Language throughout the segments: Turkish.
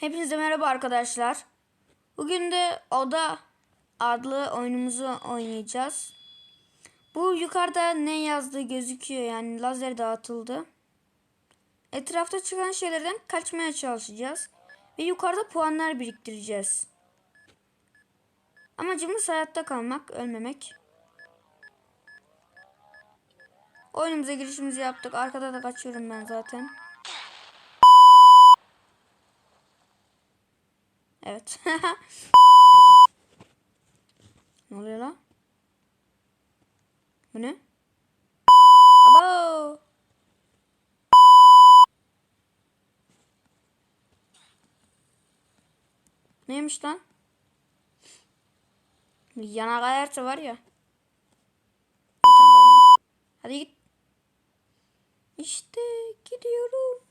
Hepinize merhaba arkadaşlar. Bugün de Oda adlı oyunumuzu oynayacağız. Bu yukarıda ne yazdığı gözüküyor yani lazer dağıtıldı. Etrafta çıkan şeylerden kaçmaya çalışacağız. Ve yukarıda puanlar biriktireceğiz. Amacımız hayatta kalmak, ölmemek. Oyunumuza girişimizi yaptık. Arkada da kaçıyorum ben zaten. Evet. ne oluyor lan? Bu ne? Abo! Neymiş lan? Yana kayarsa var ya. Hadi git. İşte gidiyorum.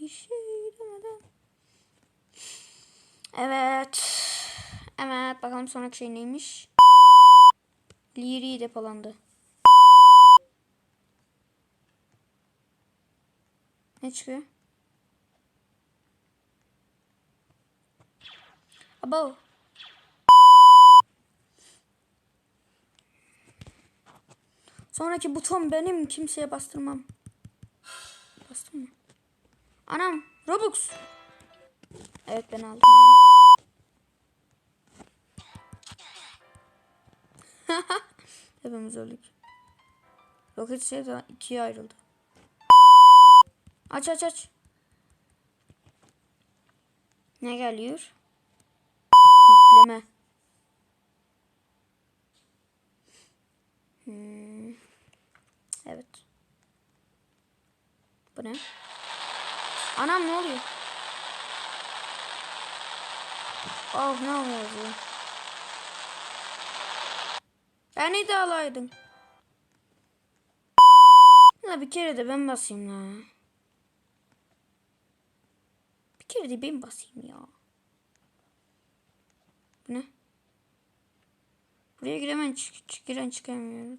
Bir şey demeden. Evet. Evet bakalım sonraki şey neymiş. Liri depolandı. Ne çıkıyor? Abo. Sonraki buton benim. Kimseye bastırmam. Bastım mı? Anam. Robux. Evet ben aldım. Hepimiz öldük. Roket şey de ikiye ayrıldı. Aç aç aç. Ne geliyor? Yükleme. Hmm. Evet. Bu ne? Anam ne oluyor? Oh ne oluyor bu? Beni de alaydın. La bir kere de ben basayım la. Bir kere de ben basayım ya. Bu ne? Buraya giremen çık, çık giren çıkamıyor.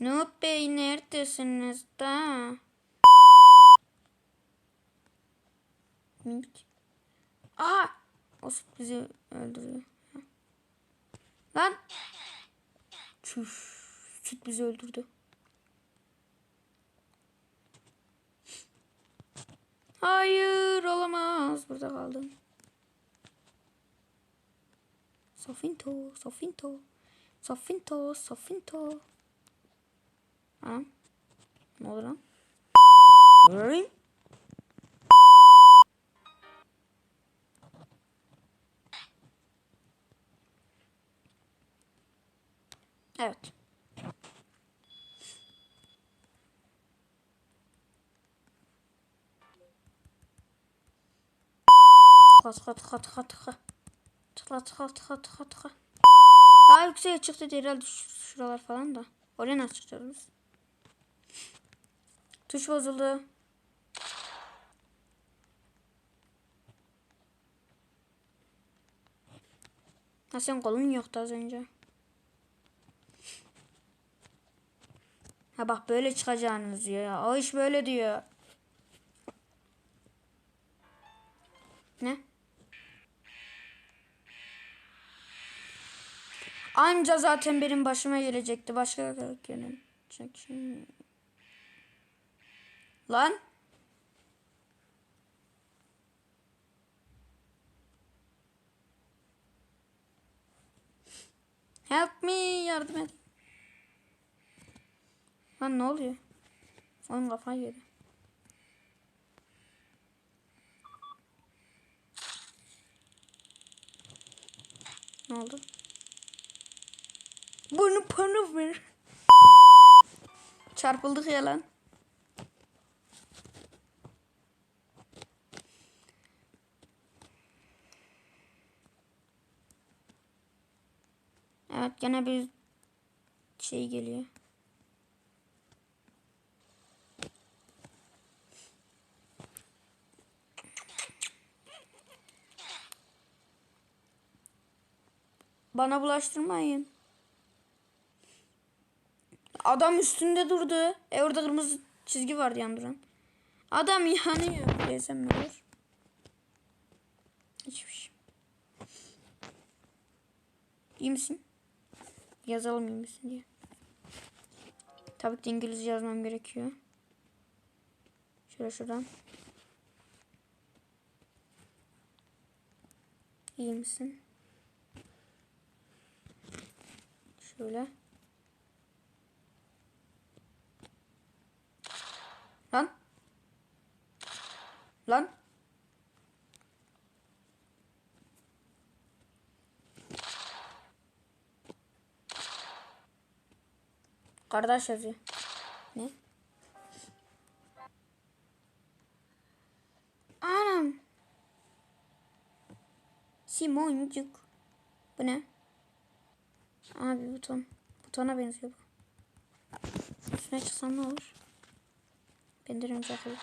Noob Bey neredesiniz da? Minik. Aa! O bizi öldürüyor. Lan! Çüş. Süt bizi öldürdü. Hayır olamaz. Burada kaldım. Sofinto, Sofinto, Sofinto, Sofinto. Anam. Ne oldu lan? Evet. Tıka tıka. Daha yükseğe çıktı herhalde şu- şuralar falan da. Oraya nasıl biz? Tuş bozuldu. Ha sen kolun yoktu az önce. Ha bak böyle çıkacağınız diyor ya. O iş böyle diyor. Ne? Anca zaten benim başıma gelecekti. Başka şey. Lan. Help me yardım et. Lan ne oluyor? Oyun kafayı yedi. Ne oldu? Bunu bana ver. Çarpıldık ya lan. Evet gene bir şey geliyor. Bana bulaştırmayın. Adam üstünde durdu. E orada kırmızı çizgi vardı yan duran. Adam yanıyor. Desem ne olur? Hiçbir şey. İyi misin? Yazalım iyi misin diye. Tabii ki İngilizce yazmam gerekiyor. Şöyle şuradan. İyi misin? Şöyle. Lan. Lan. Kardeş yazıyor. Ne? Anam. Simoncuk. Bu ne? Abi buton. Butona benziyor bu. Üstüne çıksam ne olur? Bendirim takılı.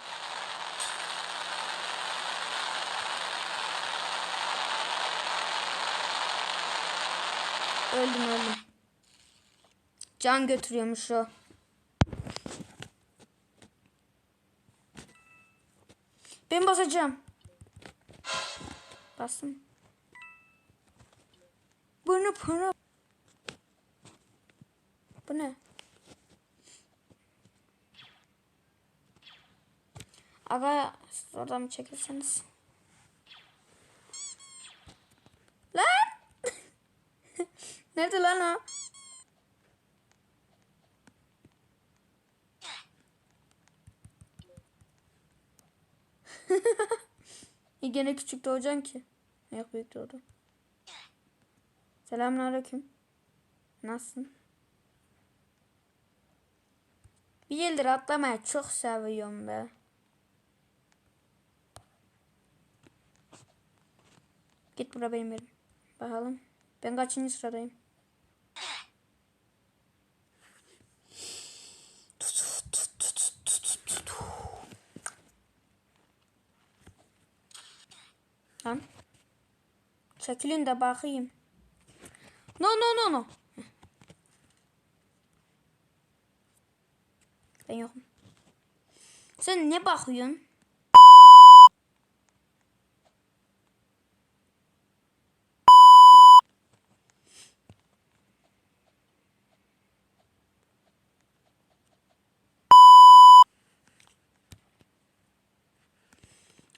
Öldüm öldüm. Can götürüyormuş o. Ben basacağım. Bastım. Bunu para. Bu ne? Aga siz oradan mı çekilseniz? Lan! Nerede lan o? İyi gene küçük doğacaksın ki. Yok büyük doğdu. Selamünaleyküm. Nasılsın? Bir yıldır atlamayı çok seviyorum be. Git bura benim yerim. Bakalım. Ben kaçıncı sıradayım? Lan. Çekilin de bakayım. No no no no. Ben yokum. Sen ne bakıyorsun?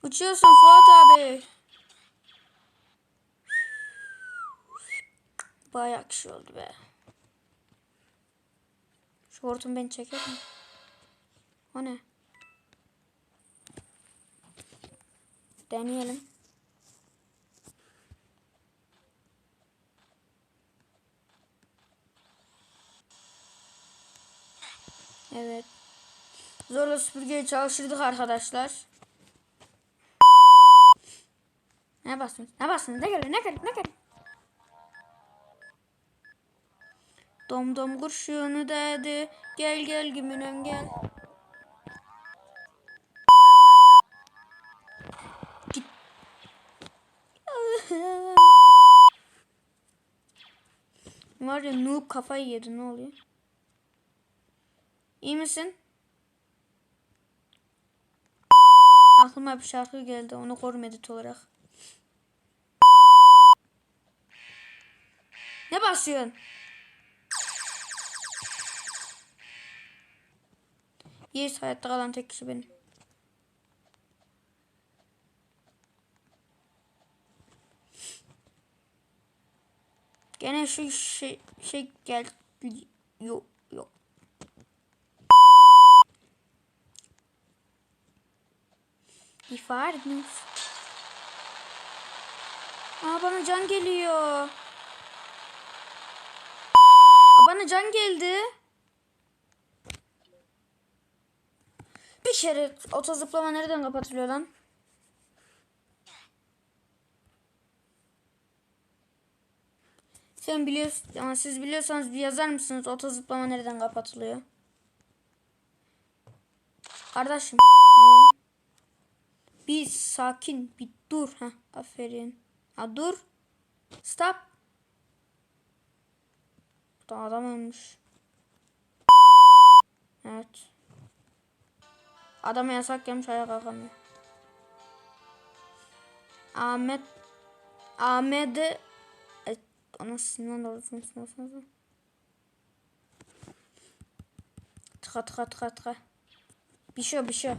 Uçuyorsun Fuat abi. Bayağı kişi oldu be. Şu hortum beni çeker mi? O ne? Deneyelim. Evet. Zorla süpürgeyi çalıştırdık arkadaşlar. Ne bastınız? Ne bastınız? Ne geldi? Ne geldi? Ne geldi? Dom dom kurşunu dedi. Gel gel gümünüm gel. Var ya noob kafayı yedi ne oluyor? İyi misin? Aklıma bir şarkı geldi onu korum edit olarak. Ne basıyorsun? Yes hayatta kalan tek kişi benim. Gene şu şey, şey gel yok yok. İfadeniz. Aa bana can geliyor. Aa, bana can geldi. Bir kere oto zıplama nereden kapatılıyor lan? Sen biliyorsun ama siz biliyorsanız bir yazar mısınız oto zıplama nereden kapatılıyor? Kardeşim. Bir sakin bir dur. ha aferin. Ha dur. Stop. Burada adam ölmüş. Evet. Adama yasak gelmiş ayağa kalkamıyor. Ahmet Ahmet'e anasından doğrusu nasıl Tıka tıka tıka tıka. Bir şey bir şey.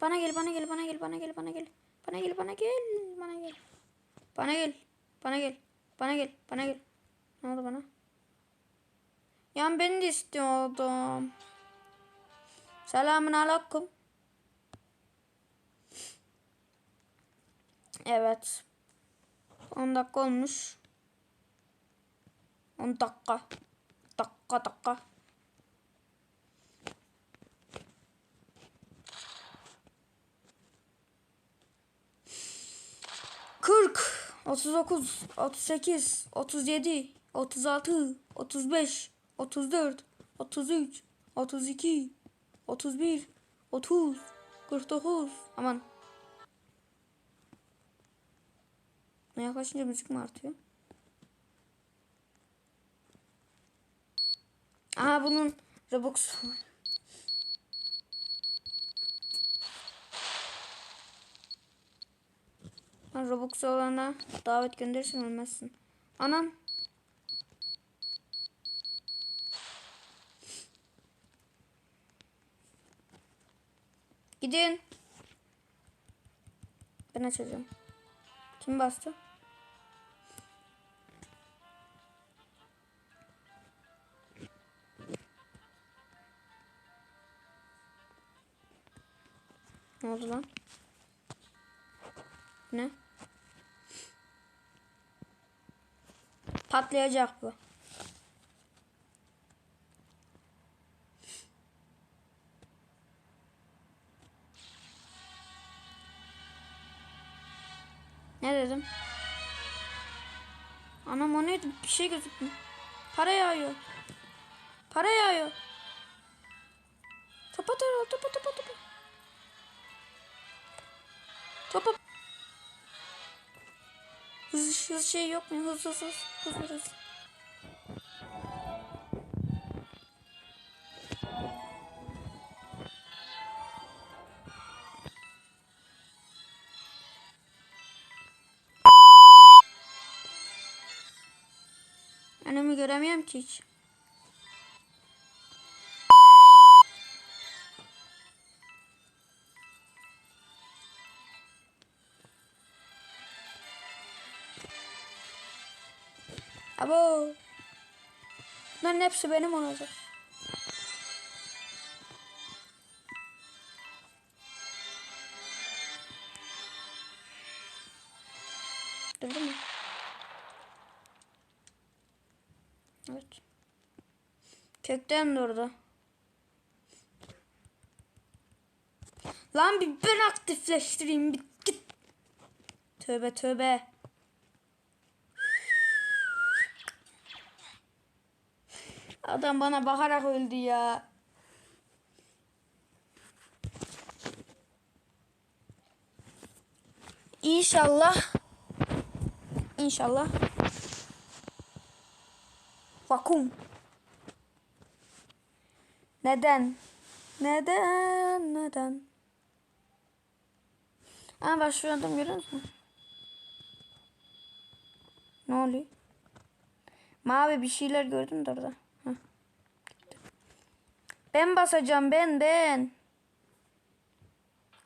Bana gel bana gel bana gel bana gel bana gel. Bana gel bana gel bana gel. Bana gel. Bana gel. Bana gel. Bana gel. Ne oldu bana? Yan beni de istiyordum. Selamun aleyküm. Evet. 10 dakika olmuş. 10 dakika. Dakika dakika. Kırk, otuz dokuz, otuz sekiz, otuz yedi, otuz altı, otuz beş, otuz dört, otuz üç, otuz iki, otuz bir, otuz, kırk dokuz. Aman. Ne yaklaşınca müzik mi artıyor? Aha bunun Robux var. Robux olana davet gönderirsen ölmezsin. Anam. Gidin. Ben açacağım. Kim bastı? Ne oldu lan? Ne? Patlayacak bu. Ne dedim? Anam o neydi? Bir şey gözükmüyor. Para yağıyor. Para yağıyor. Topa topa topa topa topa. Topa. Hız, hız şey yok mu? Hız hız hız. Hız hız hız. Annemi göremiyorum ki hiç. Abo. Bunların hepsi benim olacak. Kökten durdu. Lan bir ben aktifleştireyim bir git. Tövbe tövbe. Adam bana bakarak öldü ya. İnşallah. İnşallah. Vakum. Neden? Neden? Neden? Aa başlıyordum görüyor musun? Ne oluyor? Mavi bir şeyler gördüm de orada. Ben basacağım ben ben.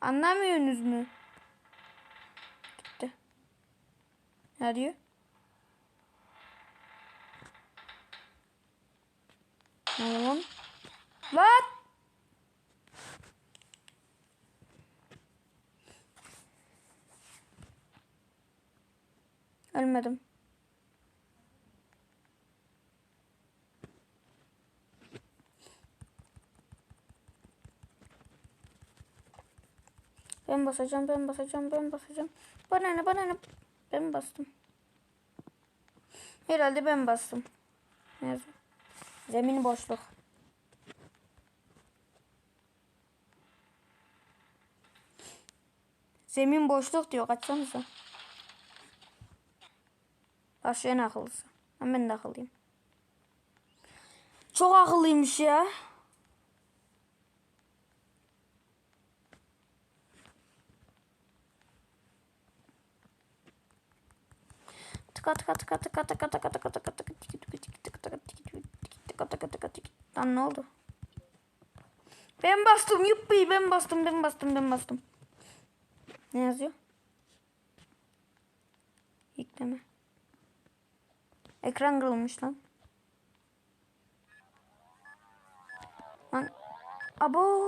Anlamıyorsunuz mu? Gitti. Ne diyor? Lan. Lan. Ölmedim. Ben basacağım, ben basacağım, ben basacağım. Bana ne, bana ne? Ben bastım. Herhalde ben bastım. Ne yazıyor? Zemin boşluk. Zemin boşluk diyor. Kaçsanıza. Başlayan akıllısı. Ama ben de akıllıyım. Çok akıllıymış ya. tıka tıka tıka tıka tıka tıka tıka tıka tıka tıka tıka tıka tıka tıka tıka tıka tıka Lan ne oldu? Ben bastım yuppi ben bastım ben bastım ben bastım. Ne yazıyor? Yükleme. Ekran kırılmış lan. Lan. Abo.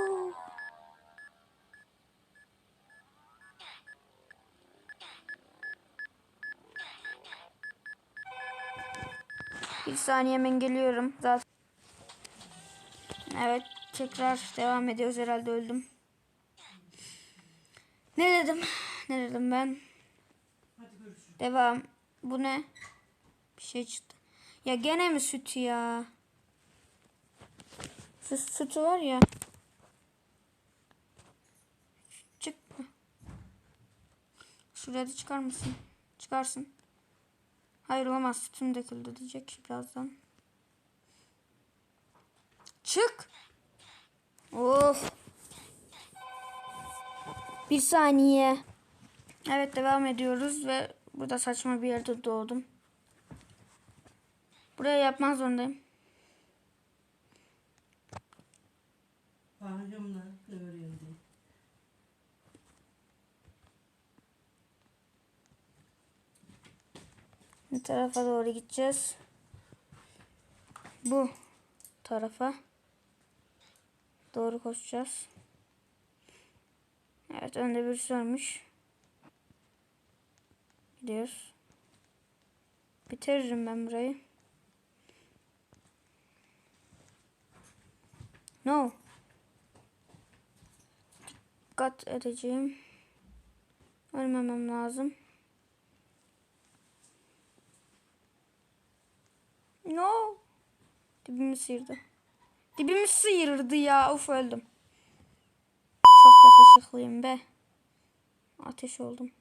Bir saniye hemen geliyorum. Zaten. Evet tekrar devam ediyoruz herhalde öldüm. Ne dedim? Ne dedim ben? Devam. Bu ne? Bir şey çıktı. Ya gene mi sütü ya? Şu sütü var ya. Çık. Şuraya da çıkar mısın? Çıkarsın. Hayır olamaz sütüm döküldü diyecek birazdan. Çık. Of. Bir saniye. Evet devam ediyoruz ve burada saçma bir yerde doğdum. Buraya yapmak zorundayım. Örüyorum diye. Ne tarafa doğru gideceğiz? Bu tarafa doğru koşacağız. Evet önde birisi ölmüş. Gidiyoruz. Bitiririm ben burayı. No. Dikkat edeceğim. Ölmemem lazım. No. Dibimi sıyırdı. Dibimi sıyırdı ya. Uf öldüm. Çok yakışıklıyım be. Ateş oldum.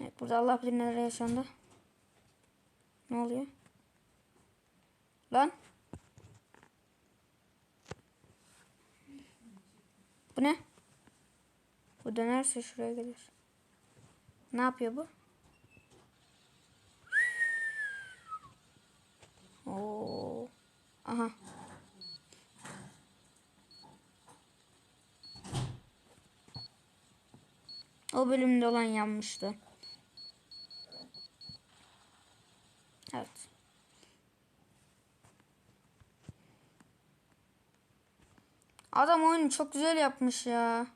Evet burada Allah bilir neler yaşandı. Ne oluyor? Lan. Bu ne? Bu dönerse şuraya gelir. Ne yapıyor bu? Oo. Aha. O bölümde olan yanmıştı. Evet. Adam oyunu çok güzel yapmış ya.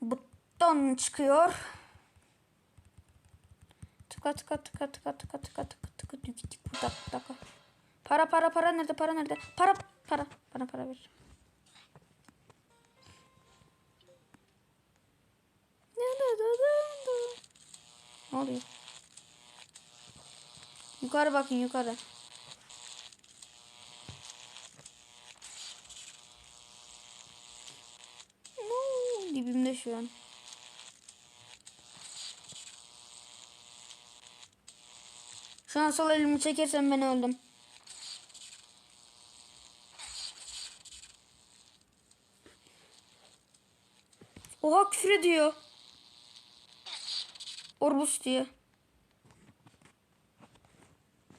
Buton çıkıyor. Tıka tıka tıka tıka tıka tıka tıka tıka tıka tıka tıka tıka. Para para para nerede para nerede? Para para bana para ver. Oluyor? Yukarı bakın yukarı. No, dibimde şu an. Şu an sol elimi çekersem ben öldüm. Oha küfür ediyor. Orbus diye.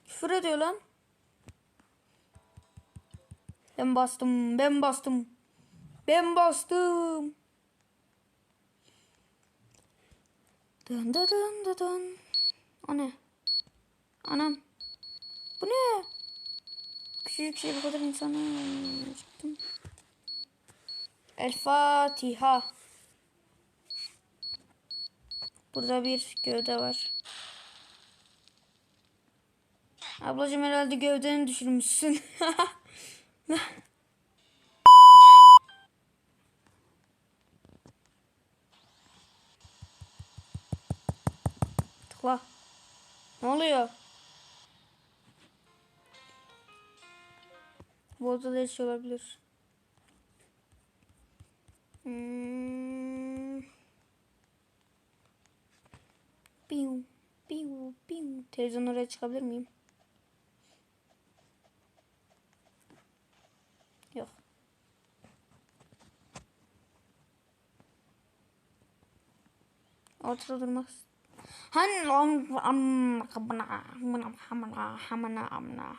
Küfür ediyor lan. Ben bastım. Ben bastım. Ben bastım. Dın dın dın dın. O ne? Anam. Bu ne? Küçücük şey bu kadar insanı çıktım. El Fatiha. Burada bir gövde var. Ablacığım herhalde gövdeni düşürmüşsün. Tıkla. Ne oluyor? Bu odada yaşıyor olabilir. Hmm. Biu, biu, biu. Televizyon oraya çıkabilir miyim? Yok. Ortada durmak Hani amına amına amına amına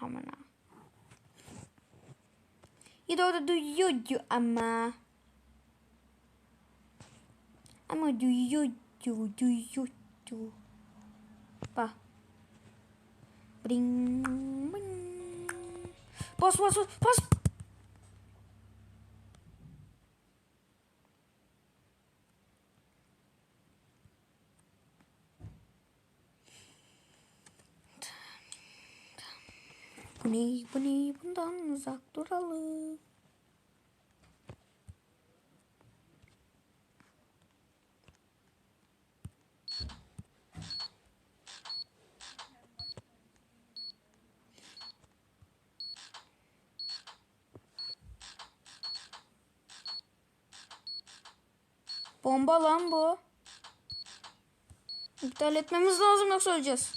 amına Ya da orada duyuyordu ama. Ama duyuyordu duyuyordu. lucu apa bring pos pos pos bunyi bunyi ne bu ne bundan uzak. Bomba lan bu. İptal etmemiz lazım yoksa öleceğiz.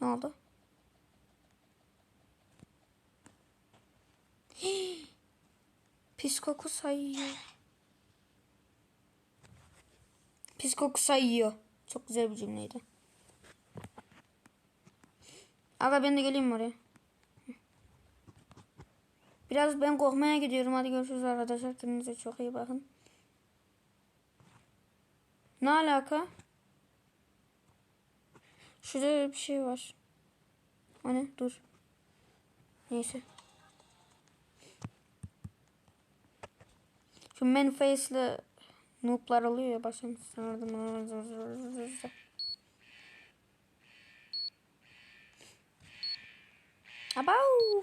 Ne oldu? Pis koku sayıyor. Pis koku sayıyor. Çok güzel bir cümleydi. Aga ben de geleyim oraya? Biraz ben korkmaya gidiyorum. Hadi görüşürüz arkadaşlar. Kendinize çok iyi bakın. Ne alaka? Şurada bir şey var. O ne? Dur. Neyse. Şu man face'li noob'lar oluyor ya başım sanırdım.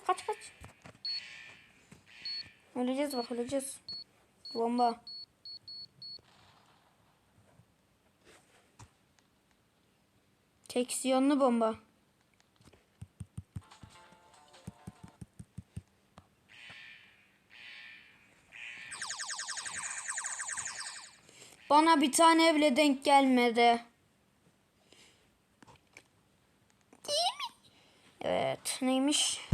Kaç kaç. Öleceğiz bak öleceğiz. Bomba. Teksiyonlu bomba. Bana bir tane bile denk gelmedi. Değil mi? Evet neymiş?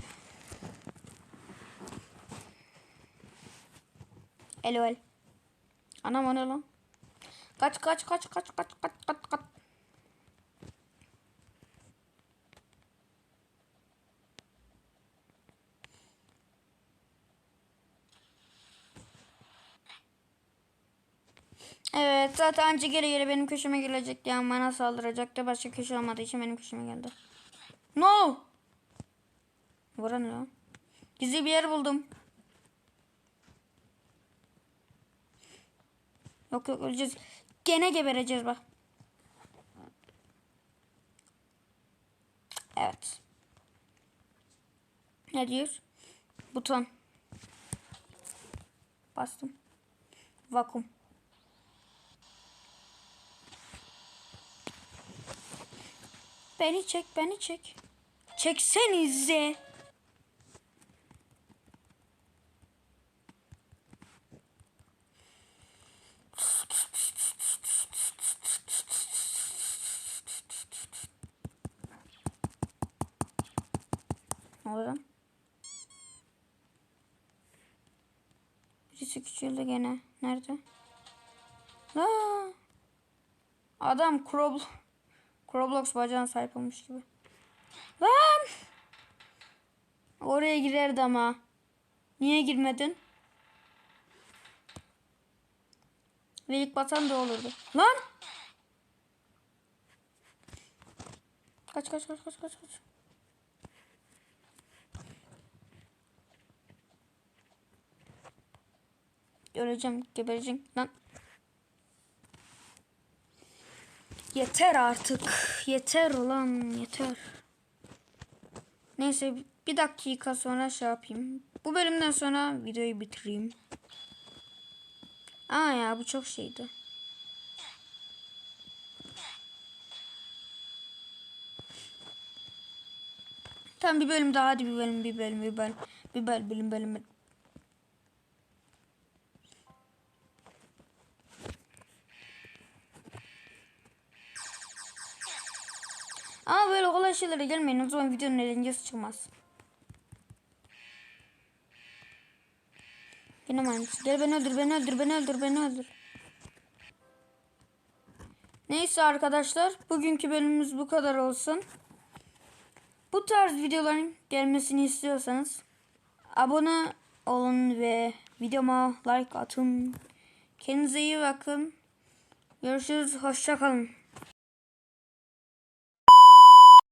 Elol. Anam o ne lan? Kaç kaç kaç kaç kaç kaç kaç kaç. Evet zaten anca geri geri benim köşeme gelecekti yani bana saldıracaktı. Başka köşe olmadığı için benim köşeme geldi. No! Bura ne lan? Gizli bir yer buldum. Yok yok öleceğiz. Gene gebereceğiz bak. Evet. Ne diyor? Buton. Bastım. Vakum. Beni çek, beni çek. Çeksenize. Ne oldu lan? Birisi küçüldü gene. Nerede? Aa! Adam Roblox, Roblox bacağına sahip olmuş gibi. Lan! Oraya girerdi ama. Niye girmedin? Velik batan da olurdu. Lan! Kaç kaç kaç kaç kaç kaç. Öleceğim, gebereceğim. Lan. Yeter artık. Yeter ulan yeter. Neyse bir dakika sonra şey yapayım. Bu bölümden sonra videoyu bitireyim. Aa ya bu çok şeydi. Tamam bir bölüm daha hadi bir bölüm bir bölüm bir bölüm bir bölüm bölüm bölüm. Şeylere gelmeyin o zaman videonun eğlencesi çıkmaz. Yine aynısı? Gel beni öldür, beni öldür, beni öldür, beni öldür. Neyse arkadaşlar, bugünkü bölümümüz bu kadar olsun. Bu tarz videoların gelmesini istiyorsanız abone olun ve videoma like atın. Kendinize iyi bakın. Görüşürüz, hoşça kalın.